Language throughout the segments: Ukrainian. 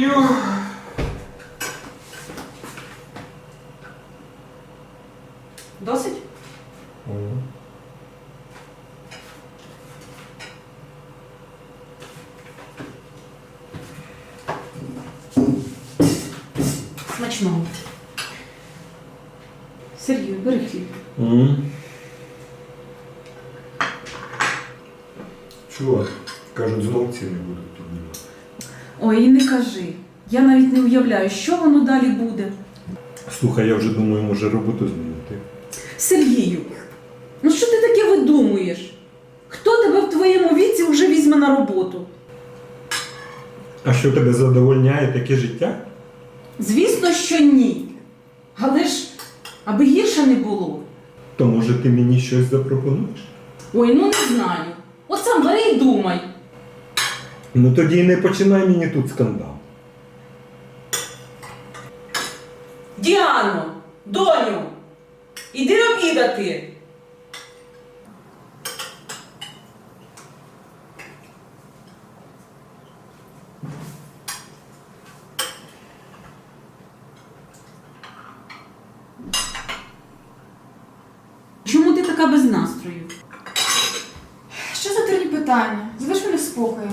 Дякую. Досить? Мгм. Смачного. Сергію, бери хліб. Мгм. Чого? Кажуть, знов ціни будуть піднімати. Ой, і не кажи. Я навіть не уявляю, що воно далі буде. Слухай, я вже думаю, може роботу змінити. Сергію, ну що ти таке видумуєш? Хто тебе в твоєму віці вже візьме на роботу? А що тебе задовольняє таке життя? Звісно, що ні. Але ж, аби гірше не було. То може ти мені щось запропонуєш? Ой, ну не знаю. От сам бери і думай. Ну тоді і не починай мені тут скандал. Діано, доню, іди обідати. Чому ти така без настрою? Що за дурні питання? Залиш мене в спокої.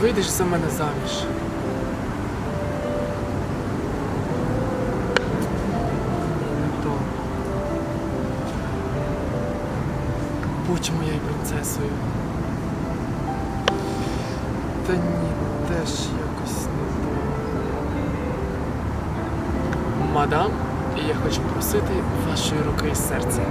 Вийдеш за мене заміж. То. Будь моєю принцесою. Та ні, теж якось не то. Мадам, я хочу просити вашої руки і серця.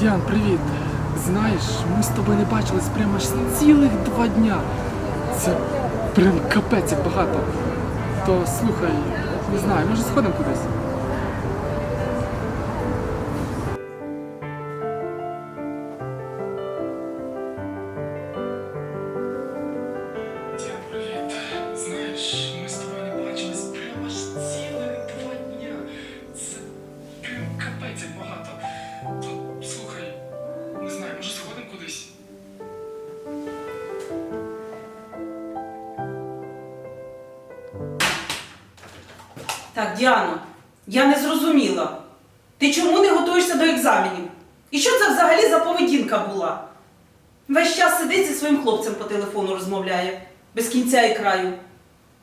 Діан, привіт. Знаєш, ми з тобою не бачились прямо аж цілих два дня. Це прям капець як багато. То слухай, не знаю, може сходимо кудись? Діано, я не зрозуміла. Ти чому не готуєшся до екзаменів? І що це взагалі за поведінка була? Весь час сидить зі своїм хлопцем по телефону розмовляє, без кінця і краю.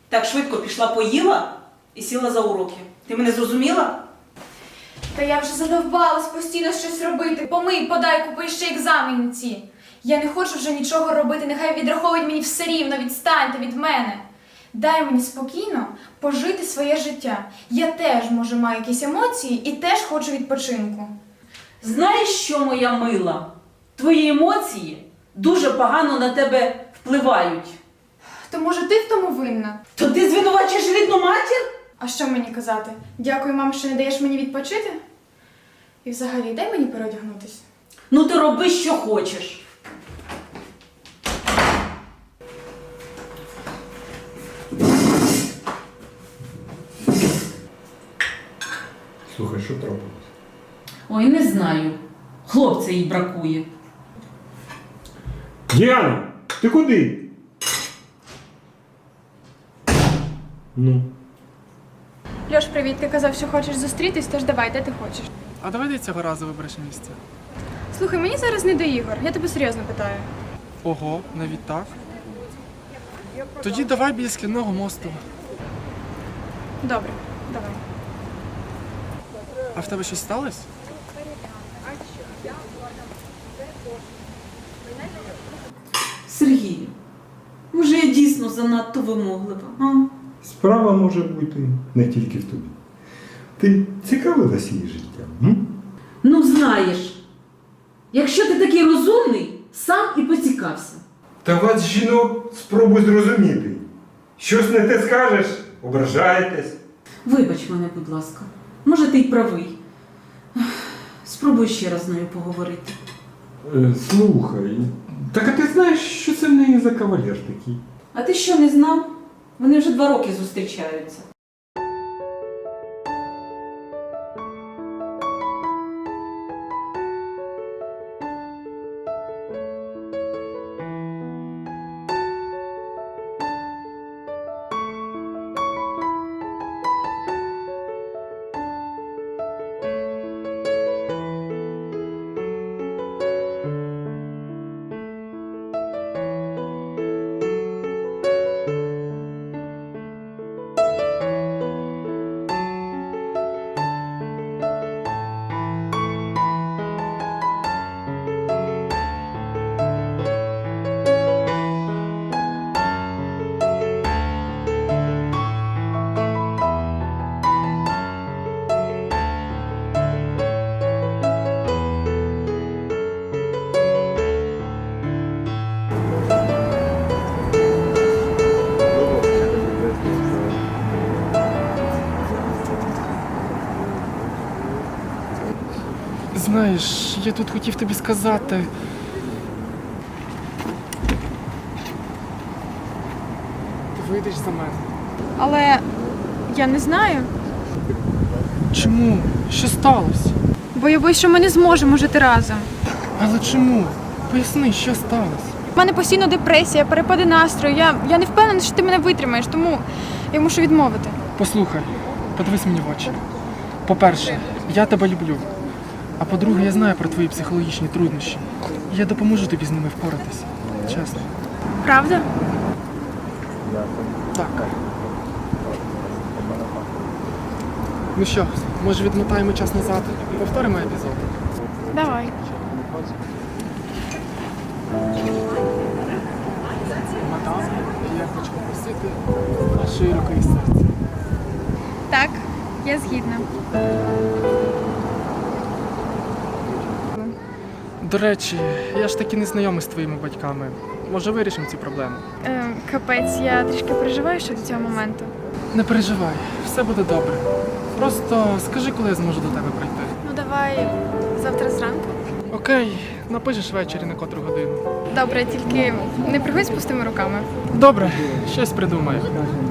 Так швидко пішла поїла і сіла за уроки. Ти мене зрозуміла? Та я вже задовбалась постійно щось робити. Помий, подай, купи ще екзаменці. Я не хочу вже нічого робити, нехай відраховують мені все рівно, відстаньте від мене. Дай мені спокійно пожити своє життя. Я теж, може, маю якісь емоції і теж хочу відпочинку. Знаєш що, моя мила? Твої емоції дуже погано на тебе впливають. То може ти в тому винна? То ти звинувачуєш рідну матір? А що мені казати? Дякую, мам, що не даєш мені відпочити? І взагалі, дай мені переодягнутись. Ну ти роби, що хочеш. Слухай, що трапилось? Ой, не знаю. Хлопця їй бракує. Діана, ти куди? Ну. Льош, привіт, ти казав, що хочеш зустрітись, тож давай, де ти хочеш. А давай ти цього разу вибереш місце. Слухай, мені зараз не до ігор, я тебе серйозно питаю. Ого, навіть так? Тоді давай біля скляного мосту. Добре, давай. А в тебе щось сталося? Сергію, може я дійсно занадто вимоглива, а? Справа може бути не тільки в тобі. Ти цікавилася її життям? М? Ну, знаєш, якщо ти такий розумний, сам і поцікався. Та вас, жінок, спробуй зрозуміти. Щось не те скажеш, ображаєтесь. Вибач мене, будь ласка. Може, ти й правий. Спробуй ще раз з нею поговорити. Е, слухай, так а ти знаєш, що це в неї за кавалер такий? А ти що не знав? Вони вже два роки зустрічаються. Знаєш, я тут хотів тобі сказати. Ти вийдеш за мене. Але я не знаю, Чому? Що сталося? бо я боюсь, що ми не зможемо жити разом. Але чому? Поясни, що сталося? У мене постійно депресія, перепади настрою. Я, я не впевнена, що ти мене витримаєш, тому я мушу відмовити. Послухай, подивись мені в очі. По-перше, я тебе люблю. А по-друге, я знаю про твої психологічні труднощі. І Я допоможу тобі з ними впоратися. Чесно. Правда? Так. Ну що, може відмотаємо час назад і повторимо епізод? Давай. Мадам, я хочу попросити вашої руки і серця. Так, я згідна. До речі, я ж таки не знайомий з твоїми батьками. Може вирішимо ці проблеми? Е, капець, я трішки переживаю щодо цього моменту. Не переживай, все буде добре. Просто скажи, коли я зможу до тебе прийти. Ну давай завтра зранку. Окей, напишеш ввечері на котру годину. Добре, тільки не приходь з пустими руками. Добре, щось придумаю.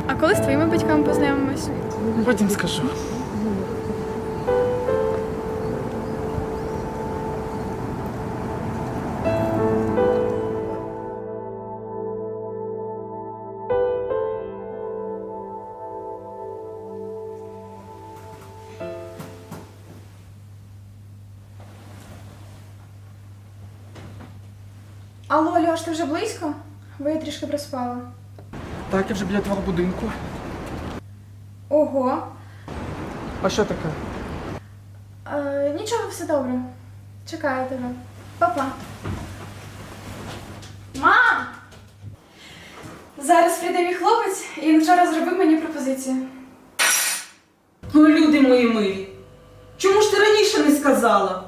А коли з твоїми батьками познайомимось? Потім скажу. Алло, Льош, ти вже близько? Бо я трішки проспала. Так, я вже біля твого будинку. Ого. А що таке? Е, нічого, все добре. Чекаю тебе. Па-па. Мам! Зараз прийде мій хлопець і він вчора зробив мені пропозицію. О, люди мої милі. Чому ж ти раніше не сказала?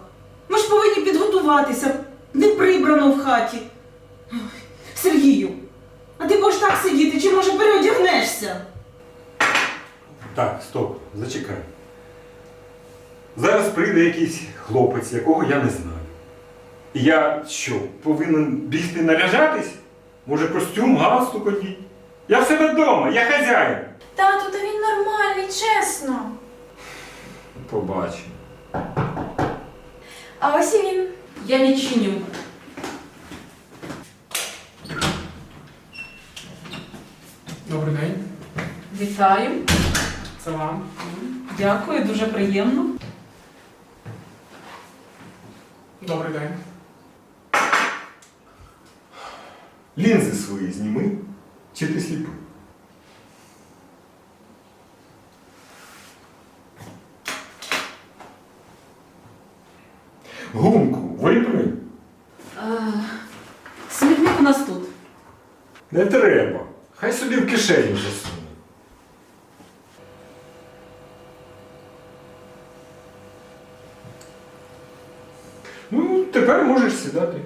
Ми ж повинні підготуватися, не прибрано в хаті. Сергію, а ти будеш так сидіти, чи може переодягнешся? Так, стоп, зачекай. Зараз прийде якийсь хлопець, якого я не знаю. І я що, повинен бігти наряжатись? Може, костюм, галстук одіть? Я в себе вдома, я хазяїн. Тату, та він нормальний, чесно. Побачимо. А ось і він. Я відчиню. Добрий день. Вітаю. Це вам. Дякую, дуже приємно. Добрий день. Лінзи свої зніми. Чи ти сліпий? Гумку, вибери. Смітник у нас тут. Не треба. Кишеню засуне. Ну, тепер можеш сідати.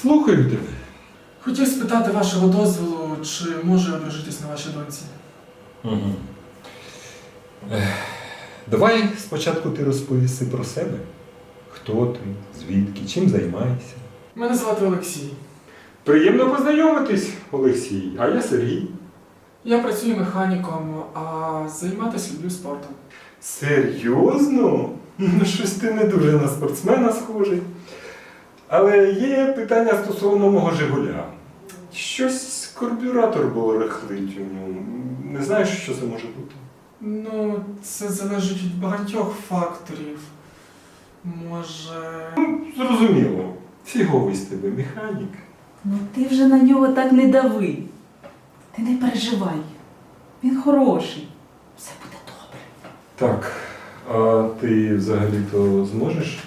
Слухаю тебе. Хотів спитати вашого дозволу, чи можу я одружитись на вашій доньці? Угу. Давай спочатку ти розповіси про себе. Хто ти, звідки, чим займаєшся. Мене звати Олексій. Приємно познайомитись, Олексій, а я Сергій. Я працюю механіком, а займатися люблю спортом. Серйозно? Ну, щось ти не дуже на спортсмена схожий. Але є питання стосовно мого Жигуля. Щось карбюратор був рихлить у ньому. Не знаєш, що це може бути? Ну, це залежить від багатьох факторів. Може. Зрозуміло. Фіговий з тебе механік. Ну ти вже на нього так не дави. Ти не переживай. Він хороший. Все буде добре. Так, а ти взагалі-то зможеш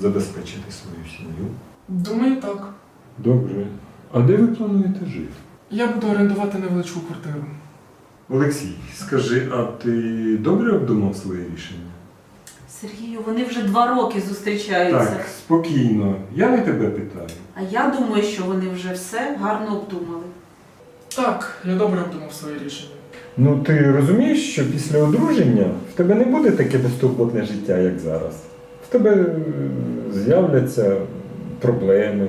забезпечити свою сім'ю? Думаю, так. Добре. А де ви плануєте жити? Я буду орендувати невеличку квартиру. Олексій, скажи, а ти добре обдумав своє рішення? Сергію, вони вже два роки зустрічаються. Так, спокійно. Я не тебе питаю. А я думаю, що вони вже все гарно обдумали. Так, я добре обдумав своє рішення. Ну ти розумієш, що після одруження в тебе не буде таке безтурботне життя, як зараз. В тебе е, з'являться проблеми.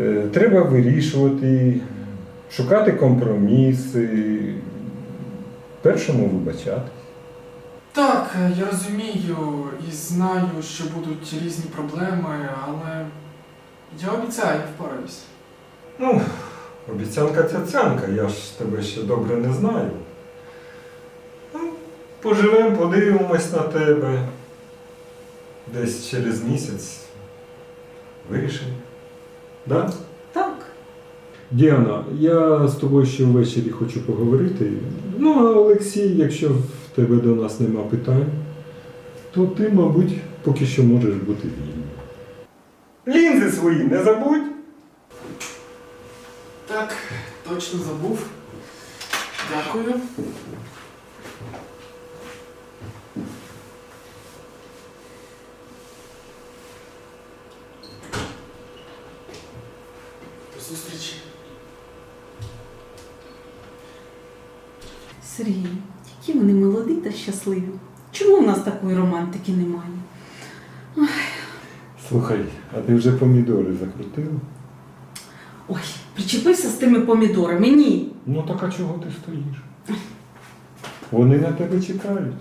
Е, Треба вирішувати, шукати компроміси, першому вибачати. Так, я розумію і знаю, що будуть різні проблеми, але я обіцяю, я впораюсь. Ну, обіцянка цяцянка, я ж тебе ще добре не знаю. Ну, поживемо, подивимось на тебе. Десь через місяць вирішимо. Да? Так. Діана, я з тобою ще ввечері хочу поговорити. Ну, а Олексій, якщо в тебе до нас нема питань, то ти, мабуть, поки що можеш бути вільним. Лінзи свої не забудь! Так, точно забув. Дякую. До зустрічі. Сергій, які вони молоді та щасливі. Чому в нас такої романтики немає? Слухай, а ти вже помідори закрутила? Ой, причепився з тими помідорами. Ні. Ну так а чого ти стоїш? Вони на тебе чекають.